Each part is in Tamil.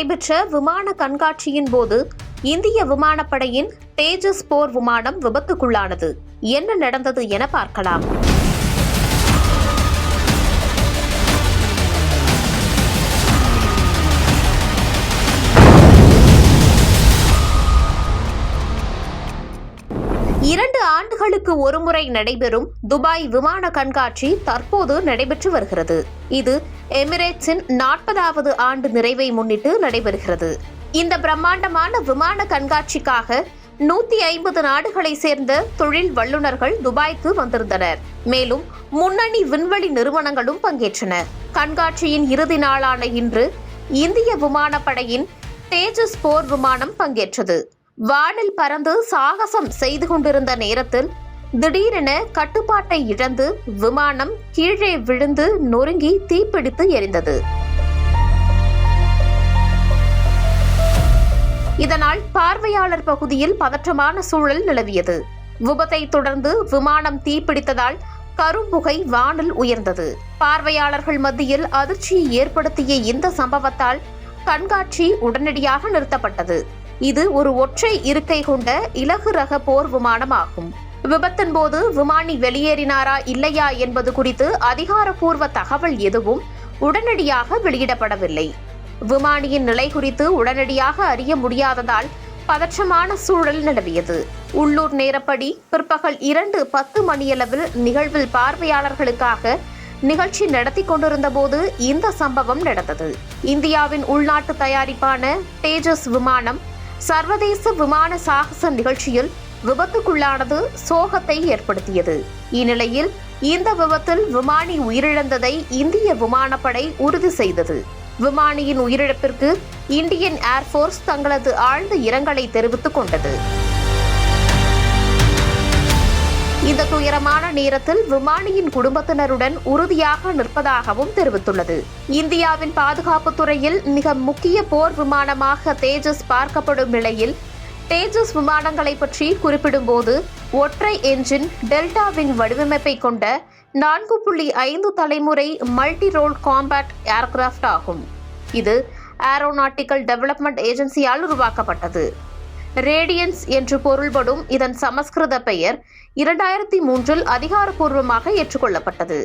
நடைபெற்ற விமான கண்காட்சியின் போது இந்திய விமானப்படையின் தேஜஸ் போர் விமானம் விபத்துக்குள்ளானது. என்ன நடந்தது என பார்க்கலாம். ஆண்டுக்கு ஒருமுறை நடைபெறும் துபாய் விமான கண்காட்சி தற்போது நடைபெற்று வருகிறது. இது எமிரேட்ஸின் நாற்பதாவது ஆண்டு நிறைவை முன்னிட்டு நடைபெறுகிறது. இந்த பிரம்மாண்டமான விமான கண்காட்சிக்காக நூத்தி ஐம்பது நாடுகளை சேர்ந்த தொழில் வல்லுநர்கள் துபாய்க்கு வந்திருந்தனர். மேலும் முன்னணி விண்வெளி நிறுவனங்களும் பங்கேற்றன. கண்காட்சியின் இறுதி நாளான இன்று இந்திய விமானப்படையின் தேஜஸ் போர் விமானம் பங்கேற்றது. வானில் பறந்து சாகசம் செய்து கொண்டிருந்த நேரத்தில் திடீரென கட்டுப்பாட்டை இழந்து விமானம் கீழே விழுந்து நொறுங்கி தீப்பிடித்து எரிந்தது. இதனால் பார்வையாளர் பகுதியில் பதற்றமான சூழல் நிலவியது. விபத்தை தொடர்ந்து விமானம் தீப்பிடித்ததால் கரும்புகை வானில் உயர்ந்தது. பார்வையாளர்கள் மத்தியில் அதிர்ச்சியை ஏற்படுத்திய இந்த சம்பவத்தால் கண்காட்சி உடனடியாக நிறுத்தப்பட்டது. இது ஒரு ஒற்றை இருக்கை கொண்ட இலகு ரக போர் விமானமாகும். விபத்தின் போது விமானி வெளியேறினாரா இல்லையா என்பது குறித்து அதிகாரப்பூர்வ தகவல் எதுவும் உடனடியாக வெளியிடப்படவில்லை. விமானியின் நிலை குறித்து உடனடியாக அறிய முடியாததால் பதற்றமான சூழல் நிலவியது. உள்ளூர் நேரப்படி பிற்பகல் இரண்டு பத்து மணியளவில் நிகழ்வில் பார்வையாளர்களுக்காக நிகழ்ச்சி நடத்தி கொண்டிருந்த போது இந்த சம்பவம் நடந்தது. இந்தியாவின் உள்நாட்டு தயாரிப்பான தேஜஸ் விமானம் சர்வதேச விமான சாகச நிகழ்ச்சியில் விபத்துக்குள்ளானது சோகத்தை ஏற்படுத்தியது. இந்நிலையில் இந்த விபத்தில் விமானி உயிரிழந்ததை இந்திய விமானப்படை உறுதி செய்தது. விமானியின் உயிரிழப்பிற்கு இந்தியன் ஏர்ஃபோர்ஸ் தங்களது ஆழ்ந்த இரங்கலை தெரிவித்துக் கொண்டது. இந்த துயரமான நேரத்தில் விமானியின் குடும்பத்தினருடன் உறுதியாக நிற்பதாகவும் தெரிவித்துள்ளது. இந்தியாவின் பாதுகாப்பு துறையில் மிக முக்கிய போர் விமானமாக தேஜஸ் பார்க்கப்படும் நிலையில் தேஜஸ் விமானங்களை பற்றி குறிப்பிடும்போது ஒற்றை என்ஜின் டெல்டாவின் வடிவமைப்பை கொண்ட நான்கு புள்ளி ஐந்து தலைமுறை மல்டி ரோல் காம்பேட் ஏர்கிராஃப்ட் ஆகும். இது ஏரோநாட்டிக்கல் டெவலப்மெண்ட் ஏஜென்சியால் உருவாக்கப்பட்டது. ரேடியன்ஸ் என்று பொருள்படும் இதன் சமஸ்கிருத பெயர் இரண்டாயிரத்தி மூன்றில் அதிகாரப்பூர்வமாக ஏற்றுக்கொள்ளப்பட்டது.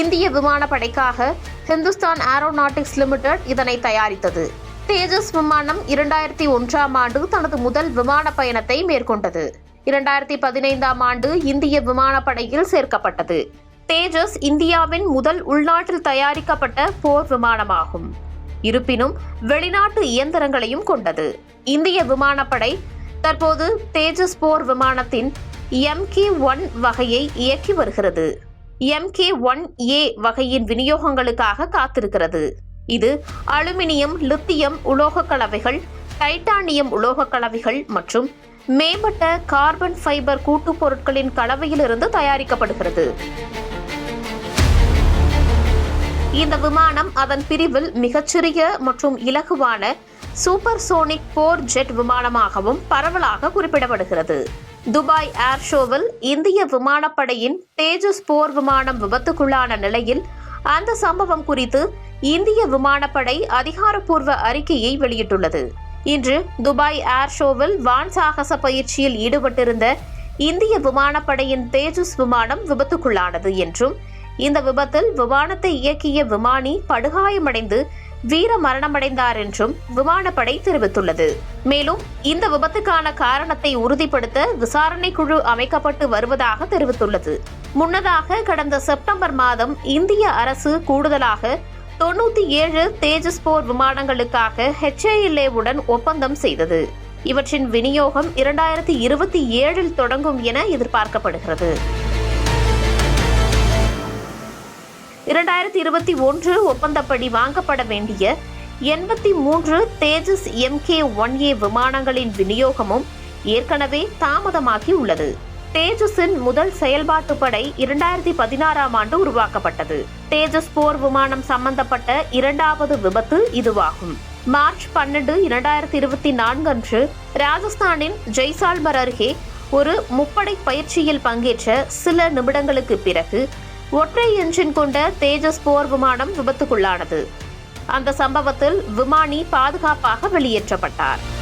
இந்திய விமானப்படைக்காக ஹிந்துஸ்தான் ஏரோநாட்டிக்ஸ் லிமிடெட் இதனை தயாரித்தது. தேஜஸ் விமானம் இரண்டாயிரத்தி ஒன்றாம் ஆண்டு தனது முதல் விமான பயணத்தை மேற்கொண்டது. இரண்டாயிரத்தி பதினைந்தாம் ஆண்டு இந்திய விமானப்படையில் சேர்க்கப்பட்டது. தேஜஸ் இந்தியாவின் முதல் உள்நாட்டில் தயாரிக்கப்பட்ட போர் விமானமாகும். இருப்பினும் வெளிநாட்டு இயந்திரங்களையும் கொண்டது. இந்திய விமானப்படை தற்போது தேஜஸ் போர் விமானத்தின் எம்கே ஒன் வகையை இயக்கி வருகிறது. எம்கே ஒன் ஏ வகையின் விநியோகங்களுக்காக காத்திருக்கிறது. இது அலுமினியம் லித்தியம் உலோகக் கலவைகள் டைட்டானியம் உலோகக் கலவைகள் மற்றும் மேம்பட்ட கார்பன் ஃபைபர் கூட்டுப் பொருட்களின் கலவையிலிருந்து தயாரிக்கப்படுகிறது. இந்த விமானம் அதன் பிரிவில் மிகச்சிறிய மற்றும் இலகுவான சூப்பர் சோனிக் போர் ஜெட் விமானமாகவும் பரவலாக குறிப்பிடப்படுகிறது. துபாய் ஏர் ஷோவில் இந்திய விமானப்படையின் தேஜஸ் போர் விமானம் விபத்துக்குள்ளான நிலையில் அந்த சம்பவம் குறித்து இந்திய விமானப்படை அதிகாரப்பூர்வ அறிக்கையை வெளியிட்டுள்ளது. இன்று துபாய் ஏர் ஷோவில் வான் சாகச பயிற்சியில் ஈடுபட்டிருந்த இந்திய விமானப்படையின் தேஜஸ் விமானம் விபத்துக்குள்ளானது என்றும் இந்த விபத்தில் விமானத்தை இயக்கிய விமானி படுகாயமடைந்து வீர மரணமடைந்தார் என்றும் விமானப்படை தெரிவித்துள்ளது. மேலும் இந்த விபத்துக்கான காரணத்தை உறுதிப்படுத்த விசாரணை குழு அமைக்கப்பட்டு வருவதாக தெரிவித்துள்ளது. முன்னதாக கடந்த செப்டம்பர் மாதம் இந்திய அரசு கூடுதலாக தொண்ணூத்தி ஏழு தேஜஸ் போர் விமானங்களுக்காக ஹெச்ஏஎல்ஏவுடன் ஒப்பந்தம் செய்தது. இவற்றின் விநியோகம் இரண்டாயிரத்தி இருபத்தி ஏழில் தொடங்கும் என எதிர்பார்க்கப்படுகிறது. இரண்டாயிரத்தி இருபத்தி ஒன்று ஒப்பந்தப்படி வாங்கப்பட வேண்டிய எண்பத்தி மூன்று தேஜஸ் எம்கே ஒன் ஏ விமானங்களின் விநியோகமும் ஏற்கனவே தாமதமாகி உள்ளது. தேஜஸின் முதல் செயல்பாட்டு படை இரண்டாயிரத்தி பதினாறாம் ஆண்டு உருவாக்கப்பட்டது. தேஜஸ் போர் விமானம் சம்பந்தப்பட்ட இரண்டாவது விபத்து இதுவாகும். மார்ச் பன்னெண்டு இரண்டாயிரத்தி இருபத்தி நான்கு அன்று ராஜஸ்தானின் ஜெய்சால்மர் அருகே ஒரு முப்படை பயிற்சியில் பங்கேற்ற சில நிமிடங்களுக்கு பிறகு ஒற்றை என்ஜின் கொண்ட தேஜஸ் போர் விமானம் விபத்துக்குள்ளானது. அந்த சம்பவத்தில் விமானி பாதுகாப்பாக வெளியேற்றப்பட்டார்.